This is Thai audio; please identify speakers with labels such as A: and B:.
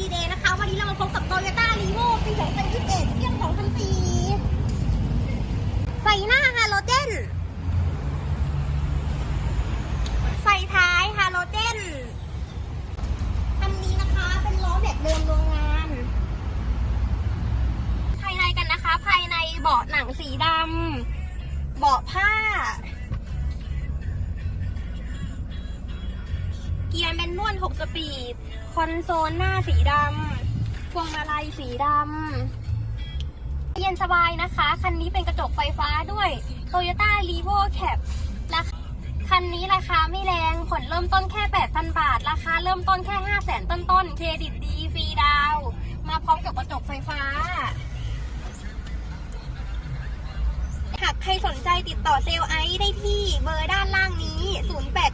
A: ดีเดย์นะคะ วันนี้เรามาพบกับโตโยต้ารีโวปี2021 เกียร์แมนนวล6สปีด คอนโซลหน้าสีดำพวงมาลัยสีดำเย็นสบายนะคะ คันนี้เป็นกระจกไฟฟ้าด้วยโตโยต้ารีโวแคปราคคันนี้ราคาไม่แรงผลเริ่มต้นแค่ 8,000 บาท ราคาเริ่มต้นแค่ 5 0 0แสนต้นๆ เครดิตดีฟรีดาว มาพร้อมกับกระจกไฟฟ้า หากใครสนใจติดต่อเซลไอได้ที่เบอร์ด้านล่างนี้ 0 8